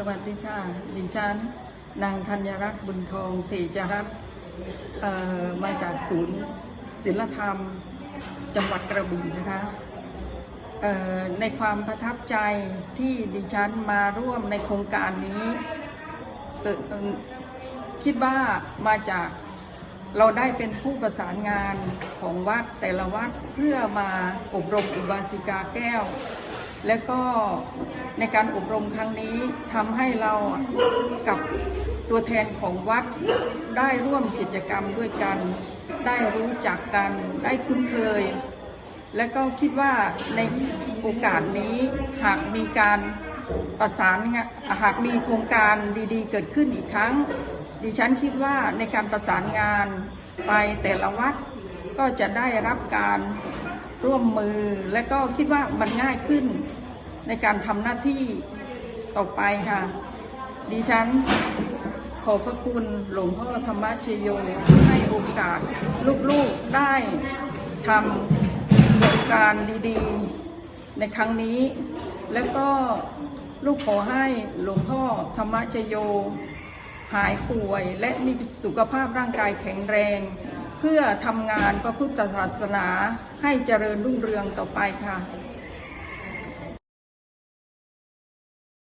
สวัสดีค่ะ ดิฉัน นางธัญรัตน์บุญทองเตจรัตมาจากศูนย์ศิลธรรม จังหวัดกระบี่นะคะในความประทับใจที่ดิฉันมาร่วมในโครงการนี้ คิดว่ามาจากเราได้เป็นผู้ประสานงานของวัดแต่ละวัดเพื่อมาอบรมอุบาสิกาแก้ว และก็ในการอบรมครั้งนี้ทำให้เรากับตัวแทนของวัดได้ร่วมกิจกรรมด้วยกัน ได้รู้จักกันได้คุ้นเคย และก็คิดว่าในโอกาสนี้หากมีการประสานหากมีโครงการดีๆ เกิดขึ้นอีกครั้ง ดิฉันคิดว่าในการประสานงานไปแต่ละวัดก็จะได้รับการ ร่วมมือและก็คิดว่ามันง่ายขึ้นในการทำหน้าที่ต่อไปค่ะ ดิฉันขอบพระคุณหลวงพ่อธรรมชโยที่ให้โอกาสลูกๆได้ทำโครงการดีๆ ในครั้งนี้ แล้วก็ลูกขอให้หลวงพ่อธรรมชโยหายป่วยและมีสุขภาพร่างกายแข็งแรง เพื่อทำงานพระพุทธศาสนาให้เจริญรุ่งเรืองต่อไปค่ะ